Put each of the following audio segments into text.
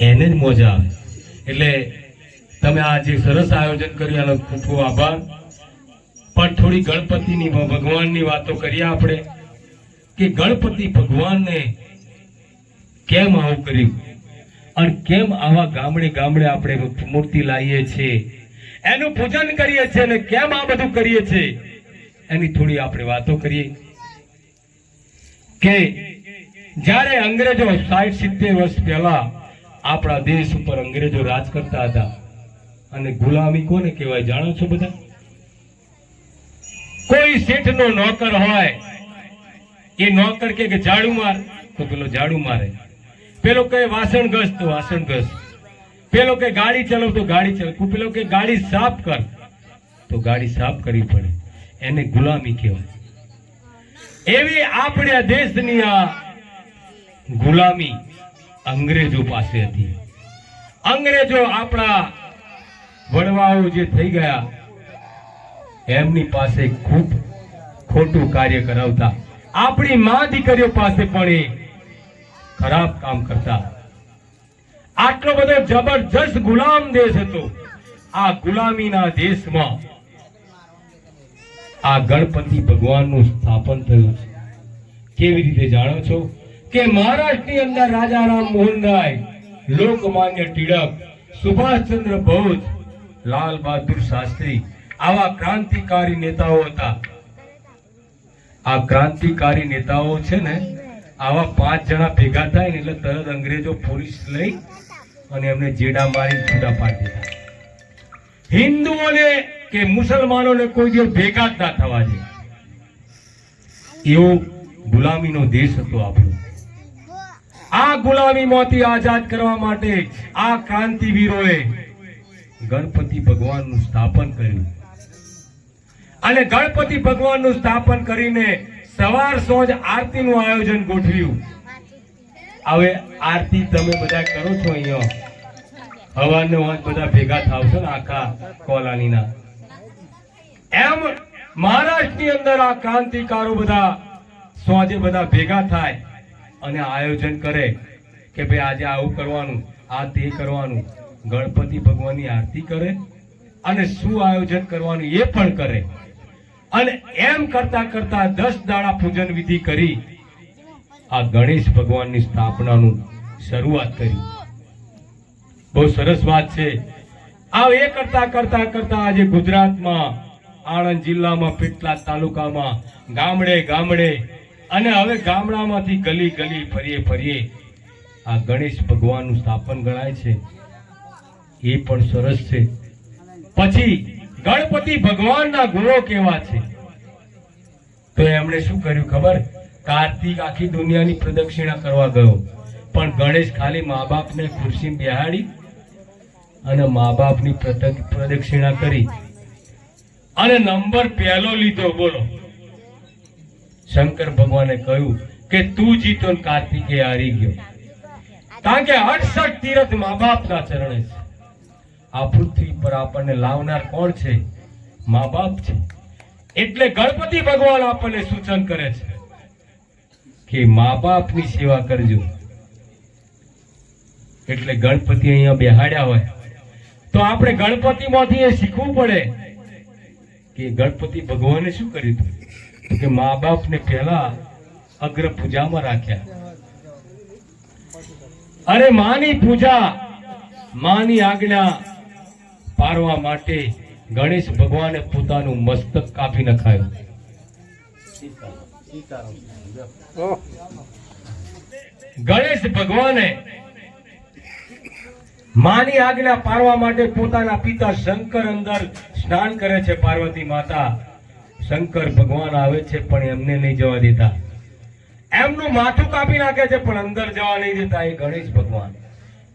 એને જ મોજા આવે. એટલે તમે આ જે સરસ આયોજન કર્યું, એનો ખૂબ ખૂબ આભાર. પણ થોડી ગણપતિની ભગવાનની વાતો કરીએ આપણે, કે ગણપતિ ભગવાનને કેમ આવું કર્યું? અને કેમ આવા ગામડે ગામડે આપણે મૂર્તિ લાવીએ છીએ? એનું પૂજન કરીએ છીએ અને કેમ આ બધું કરીએ છીએ? એની થોડી આપણે વાતો કરીએ. કે જ્યારે અંગ્રેજો સાઠ સિત્તેર વર્ષ પહેલા આપણા દેશ ઉપર અંગ્રેજો રાજ કરતા હતા, અને ગુલામી કોને કહેવાય જાણો છો બધા? કોઈ શેઠનો નોકર હોય, એ નોકર કે ઝાડુ માર? તો પેલો ઝાડુ મારે. પેલો કહે વાસણ ઘસ, તો વાસણ ઘસ. પેલો કે ગાડી ચલાવ, તો ગાડી ચલાવ. પેલો કે ગાડી સાફ કર, તો ગાડી સાફ કરવી પડે. એને ગુલામી કહેવાય. એવી આપણે દેશની આ ગુલામી અંગ્રેજો પાસે હતી અંગ્રેજો આપણા વડવાઓ જે થઈ ગયા, એમની પાસે ખૂબ ખોટું કાર્ય કરાવતા. આપણી મા દીકરીઓ પાસે પણ એ ખરાબ કામ કરતા. આટલો બધો જબરજસ્ત ગુલામ દેશ હતો. આ ગુલામીના દેશમાં આ ગણપતિ ભગવાનનું સ્થાપન થયું છે. કેવી રીતે જાણો છો? કે મહારાષ્ટ્રની અંદર રાજા રામ મોહન રાય લોકમાન્ય ટિળક સુભાષચંદ્ર બોઝ, લાલ બહાદુર શાસ્ત્રી આવા ક્રાંતિકારી નેતાઓ હતા. આ ક્રાંતિકારી નેતાઓ છે ને, આવા પાંચ જણા ભેગા થાય ને એટલે તરત અંગ્રેજો પોલીસ લઈ અને એમને જેડા મારી છૂટા પાડી દીધા. હિન્દુઓને કે મુસલમાનોને કોઈ દિવસ ભેગા જ ના થવા દે. એવો ગુલામીનો દેશ હતો આપણો. આ ગુલામીમાંથી આઝાદ કરવા માટે આ ક્રાંતિવીરોએ ગણપતિ ભગવાનનું સ્થાપન કર્યું. અને ગણપતિ ભગવાનનું સ્થાપન કરીને સવાર સોજ આરતીનું આયોજન ગોઠવ્યું. હવે આરતી તમે બધા કરો છો અહીંયા. હવાને વાંચ બધા ભેગા થાવ છો ને આખા કોલાનીના. એમ મહારાષ્ટ્રની અંદર આ ક્રાંતિકારો બધા સોજે બધા ભેગા થાય. અને આયોજન કરે કે ભાઈ આજે આવું કરવાનું, આ તે કરવાનું. ગણપતિ ભગવાનની આરતી કરે અને શું આયોજન કરવાનું એ પણ કરે. અને એમ કરતા કરતા દસ દાડા પૂજન વિધિ કરી આ ગણેશ ભગવાનની સ્થાપનાનું શરૂઆત કરી. બહુ સરસ વાત છે. આ એ કરતા કરતા કરતા આજે ગુજરાતમાં, આણંદ જિલ્લામાં, પેટલાદ તાલુકામાં ગામડે ગામડે અને હવે ગામડામાંથી ગલી ગલી ફરીએ ફરીએ આ ગણેશ ભગવાનનું સ્થાપન ગણાય છે. એ પણ સરસ છે. પછી ગણપતિ ભગવાનના ગુણો કેવા છે? તો એમણે શું કર્યું ખબર? કાર્તિક આખી દુનિયાની પ્રદક્ષિણા કરવા ગયો. પણ ગણેશ ખાલી મા બાપને ખુરશી બેહાડી અને મા બાપની પ્રદ- પ્રદક્ષિણા કરી. અને નંબર પહેલો લીધો, બોલો. શંકર ભગવાને કહ્યું કે તું જીતો કાર્તિકે હારી ગયો. કારણ કે અડસઠ તીરથ મા બાપના ચરણે છે. આ પૃથ્વી પર આપણને લાવનાર કોણ છે? મા બાપ છે. એટલે ગણપતિ ભગવાન આપણને સૂચન કરે છે કે મા બાપની સેવા કરજો. એટલે ગણપતિ અહીંયા બેહાડ્યા હોય. તો આપણે ગણપતિમાંથી એ શીખવું પડે કે ગણપતિ ભગવાને શું કર્યું હતું? કે મા બાપને પહેલા અગ્ર પૂજામાં રાખ્યા. અરે માની પૂજા, માની આજ્ઞા પારવા માટે ગણેશ ભગવાને પોતાનું મસ્તક કાપી નખાયું. ગણેશ ભગવાને માની આજ્ઞા પારવા માટે પોતાના પિતા શંકર અંદર સ્નાન કરે છે પાર્વતી માતા. શંકર ભગવાન આવે છે, પણ એમને નહીં જવા દેતા. એમનું માથું કાપી નાખે છે, પણ અંદર જવા નહીં દેતા એ ગણેશ ભગવાન.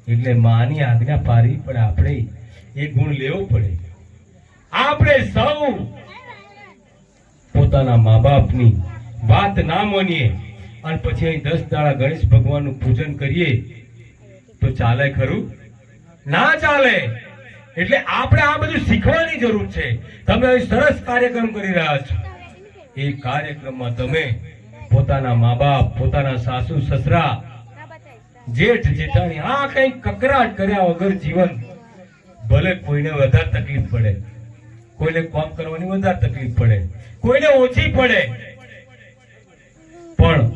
એટલે માની આજ્ઞા પારી, પણ આપણે એ ગુણ લેવો પડે. આપણે સૌ પોતાના મા બાપની વાત ના માનીએ. અને પછી અહીં દસ દાડા ગણેશ ભગવાનનું પૂજન કરીએ, તો ચાલે ખરું? ના ચાલે. એટલે આપણે આ બધું શીખવાની જરૂર છે. તમે અહીં સરસ કાર્યક્રમ કરી રહ્યા છો. એ કાર્યક્રમમાં તમે પોતાના મા બાપ પોતાના સાસુ, સસરા, જેઠ, જેઠાણી, આ કઈ કકરાટ કર્યા વગર જીવન, ભલે કોઈને વધારે તકલીફ પડે. કોઈને કામ કરવાની વધારે તકલીફ પડે. કોઈને ઓછી પડે. પણ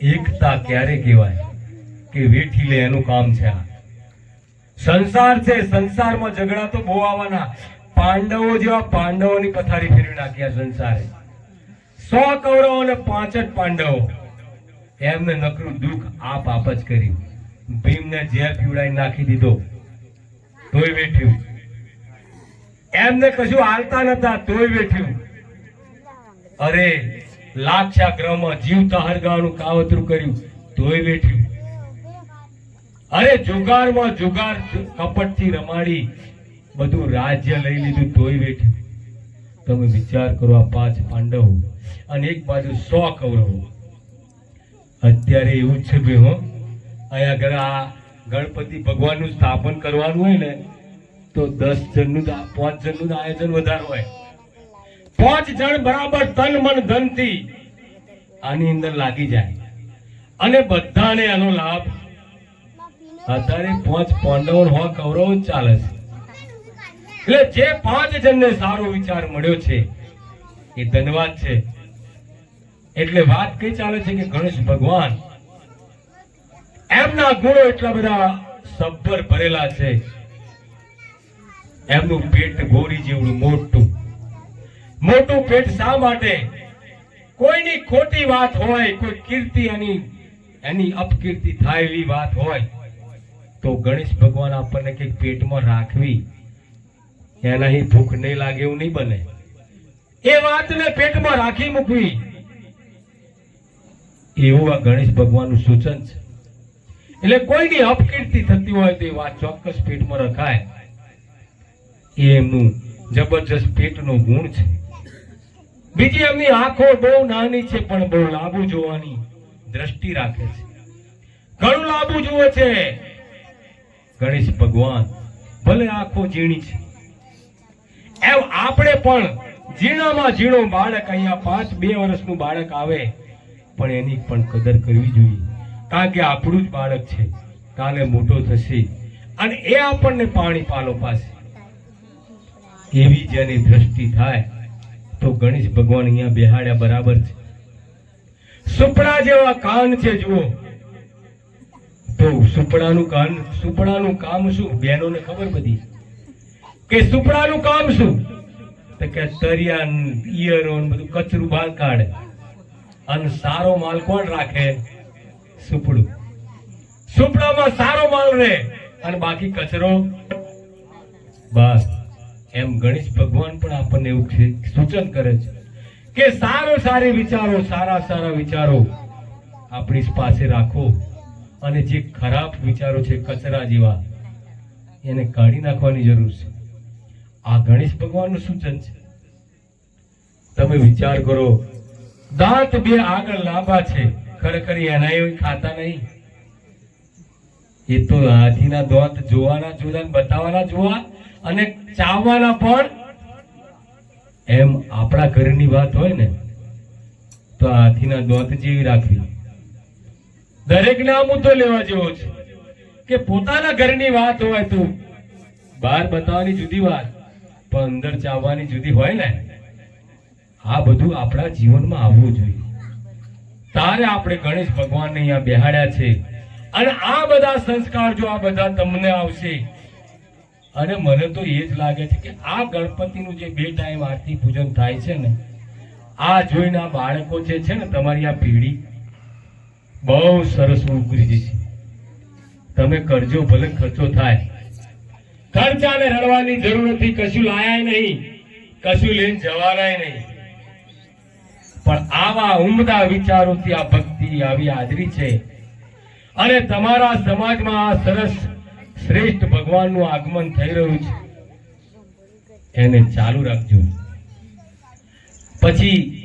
એકતા ક્યારે કહેવાય? કે વેઠી લે એનું કામ છે આ. સંસાર છે, સંસારમાં ઝઘડા તો બહુ આવવાના. પાંડવો જેવા પાંડવોની પથારી ફેરવી નાખ્યા સંસારે. સો કૌરવો અને પાંચ જ પાંડવો. એમને નકરું દુઃખ આપ આપ જ કર્યું. ભીમને ઝેર પીવડાવી નાખી દીધો. તોય વેઠ્યું. એમને કશું હાલતા નતા, તોય વેઠ્યું. અરે લાક્ષા ગ્રહમાં જીવતા હરગાવાનું કાવતરું કર્યું, તોય વેઠ્યું. અરે જુગારમાં જુગાર કપટથી રમાડી બધું રાજ્ય લઈ લીધું તોય વેઠ્યું તમે વિચાર કરો આ પાંચ પાંડવ અને એક બાજુ સો કૌરવો. અત્યારે એવું છે ભાઈ હો. અહીંયા આગળ આ ગણપતિ ભગવાનનું સ્થાપન કરવાનું હોય ને, તો દસ જણનું પાંચ જણનું આયોજન વધારે હોય. પાંચ જણ બરાબર તન મન ધનથી આની અંદર લાગી જાય. અને બધાને આનો લાભ અત્યારે પાંચ પાંડવો હો કૌરવ ચાલે છે. એટલે જે પાંચ જણને સારો વિચાર મળ્યો છે, એ ધનવાદ છે. એટલે વાત કઈ ચાલે છે કે ગણેશ ભગવાન, એમના ગુણો એટલા બધા સબ્બર ભરેલા છે. એમનું પેટ ગોરી જેવડું મોટું. મોટું પેટ શા માટે? કોઈની ખોટી વાત હોય, કોઈ કીર્તિ એની એની અપકીર્તિ થાય એવી વાત હોય તો ગણેશ ભગવાન આપણને કંઈક પેટમાં રાખવી, એનાથી ભૂખ નહીં લાગે એવું નહીં બને. એ વાતને પેટમાં રાખી મૂકવી. એવું આ ગણેશ ભગવાનનું સૂચન છે. એટલે કોઈની અપકીર્તિ થતી હોય તો એ વાત ચોક્કસ પેટમાં રખાય. એ એમનું જબરજસ્ત પેટનો ગુણ છે. બીજી એમની આંખો બહુ નાની છે, પણ બહુ લાંબુ જોવાની દ્રષ્ટિ રાખે છે. ઘણું લાંબુ જુએ છે. ગણેશ ભગવાન, ભલે આંખો ઝીણી છે. એમ આપણે પણ ઝીણામાં ઝીણો બાળક અહીંયા પાંચ, બે વર્ષનું બાળક આવે, પણ એની પણ કદર કરવી જોઈએ. કારણ કે આપણું જ બાળક છે. કાલે મોટો થશે અને એ આપણને પાણી પાલો પાસે. એવી જેની દ્રષ્ટિ થાય, તો ગણેશ ભગવાન અહીંયા બેહાડ્યા બરાબર છે. સુપડા જેવા કાન છે, જુઓ. તો સુપડાનું કાન સુપડાનું કામ શું? બહેનોને ખબર બધી. કે સુપડાનું કામ શું? તો કે તરિયા ઈયરો બધું કચરું બહાર કાઢે. અને સારો માલ કોણ રાખે? સુપડું. સુપડામાં સારો માલ રહે. અને બાકી કચરો? બસ. એમ ગણેશ ભગવાન પણ આપણને એવું સૂચન કરે છે કે સારો સારી વિચારો, સારા સારા વિચારો આપણી પાસે રાખો. અને જે ખરાબ વિચારો છે કચરા જેવા, એને કાઢી નાખવાની જરૂર છે. આ ગણેશ ભગવાનનું સૂચન છે. તમે વિચાર કરો, દાંત બે આગળ લાંબા છે ખરેખર એના એવી ખાતા નહીં. એ તો હાથીના દાંત જોવાના જોવા બતાવવાના જોવા અને ચાવવાના પણ. એમ આપણા ઘરની વાત હોય ને, તો હાથીના દાંત જેવી રાખવી. દરેક ના મુદ્દો લેવા જેવો છે કે પોતાના ઘરની વાત હોય તો બહાર બતાવવાની જુદી વાત, પણ અંદર ચાવવાની જુદી હોય ને, આ બધું આપણા જીવનમાં આવવું જોઈએ. તારે આપણે ગણેશ ભગવાનને અહીંયા બેહાડ્યા છે અને આ બધા સંસ્કાર જો આ બધા તમને આવશે, અને મને તો એ જ લાગે છે કે આ ગણપતિનું જે બે ટાઈમ આરતી પૂજન થાય છે ને, આ જોઈને આ બાળકો જે છે ને તમારી આ પેઢી બહુ સરસ ઉભરી છે તમે કરજો, ભલે ખર્ચો થાય. ખર્ચાને રડવાની જરૂર નથી, કશું લાયા નહીં. કશું લઈને જવાનાય નહીં. પણ આવા ઉમદા વિચારોથી આ ભક્તિ આવી હાજરી છે. અને તમારા સમાજમાં આ સરસ, શ્રેષ્ઠ ભગવાનનું આગમન થઈ રહ્યું છે. એને ચાલુ રાખજો. પછી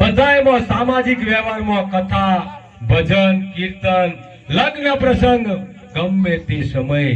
બધાયમાં સામાજિક વ્યવહારમાં કથા ભજન કીર્તન લગ્ન પ્રસંગ ગમે તે સમયે